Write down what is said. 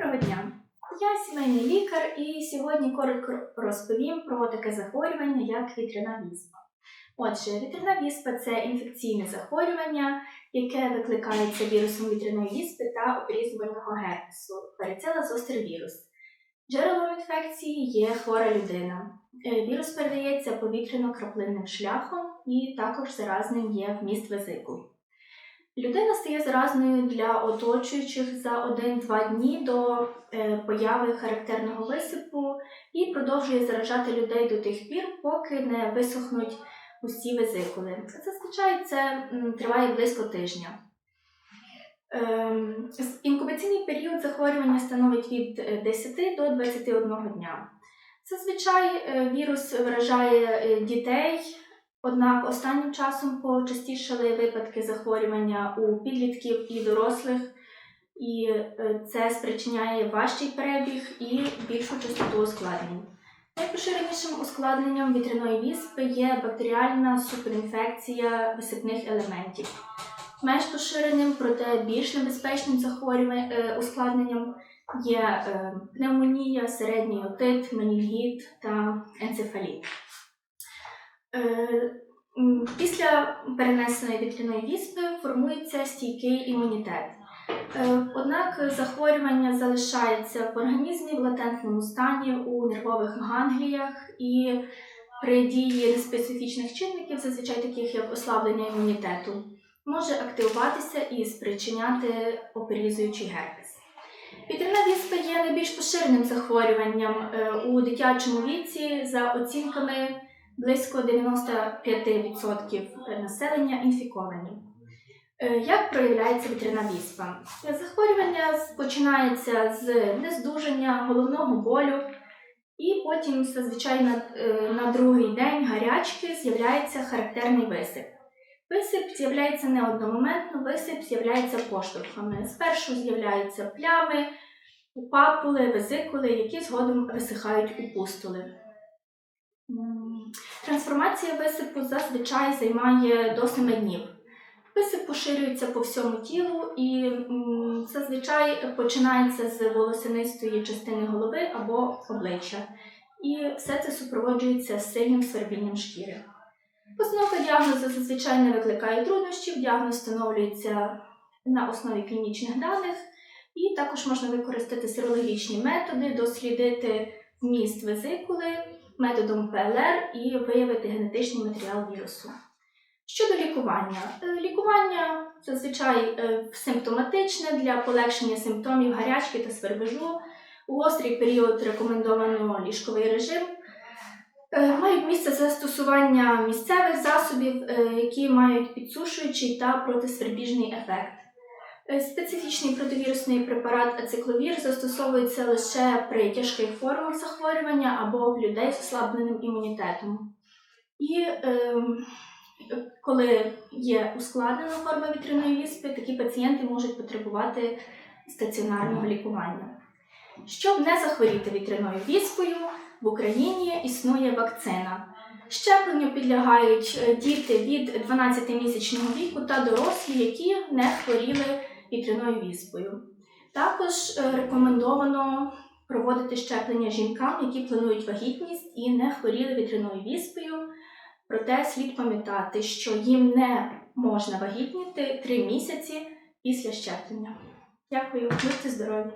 Доброго дня! Я сімейний лікар і сьогодні коротко розповім про таке захворювання, як вітряна віспа. Отже, вітряна віспа це інфекційне захворювання, яке викликається вірусом вітряної віспи та опрізнювального герпесу, zoster вірус. Джерелом інфекції є хвора людина. Е, Вірус передається повітряно-краплинним шляхом і також заразним є вміст везикул. Людина стає заразною для оточуючих за 1-2 дні до е, появи характерного висипу і продовжує заражати людей до тих пір, поки не висохнуть усі везикули. Зазвичай це триває близько тижня. Ем, Інкубаційний період захворювання становить від е, 10 до 21 дня. Зазвичай е, вірус вражає е, дітей, Однак останнім часом почастішали випадки захворювання у підлітків і дорослих, і е, це спричиняє важчий перебіг і більшу частоту ускладнень. Найпоширенішим ускладненням вітряної віспи є бактеріальна суперінфекція висипних елементів. Менш поширеним, проте більш небезпечним е, ускладненням є е, пневмонія, середній отит, менінгіт та енцефаліт. Е, Після перенесеної вітряної віспи формується стійкий імунітет. Е, Однак захворювання залишається в організмі в латентному стані у нервових гангліях і при дії неспецифічних чинників, зазвичай таких як ослаблення імунітету, може активуватися і спричиняти оперізуючий герпес. Вітряна віспа є найбільш поширеним захворюванням е, у дитячому віці за оцінками близько 95% населення інфіковані. Е, Як проявляється вітряна віспа? Захворювання починається з нездужання, головного болю, і потім зазвичай на, е, на другий день гарячки з'являється характерний висип. Висип з'являється не одномоментно, висип з'являється поштовхами. Спершу з'являються плями, папули, везикули, які згодом висихають у пустули. Трансформація висипу зазвичай займає до 7 днів. Висип поширюється по всьому тілу і зазвичай починається з волосянистої частини голови або обличчя. І все це супроводжується сильним свербінням шкіри. Постановка діагнозу зазвичай не викликає труднощів, діагноз встановлюється на основі клінічних даних, і також можна використати серологічні методи, дослідити вміст везикули методом ПЛР і виявити генетичний матеріал вірусу. Щодо лікування, Е, лікування зазвичай е, симптоматичне для полегшення симптомів гарячки та свербежу. У гострий період рекомендовано ліжковий режим. Е, Мають місце застосування місцевих засобів, які мають підсушуючий та протисвербіжний ефект. Е, Специфічний противірусний препарат ацикловір застосовується лише при тяжких формах захворювання або в людей з ослабленим імунітетом. І ем, коли є ускладнена форма вітряної віспи, такі пацієнти можуть потребувати стаціонарного лікування. Щоб не захворіти вітряною віспою, в Україні існує вакцина. Щепленню підлягають е, діти від 12-місячного віку та дорослі, які не хворіли вітряною віспою. Також е, рекомендовано проводити щеплення жінкам, які планують вагітність і не хворіли вітряною віспою. Проте слід пам'ятати, що їм не можна вагітніти 3 місяці після щеплення. Дякую, будьте здорові!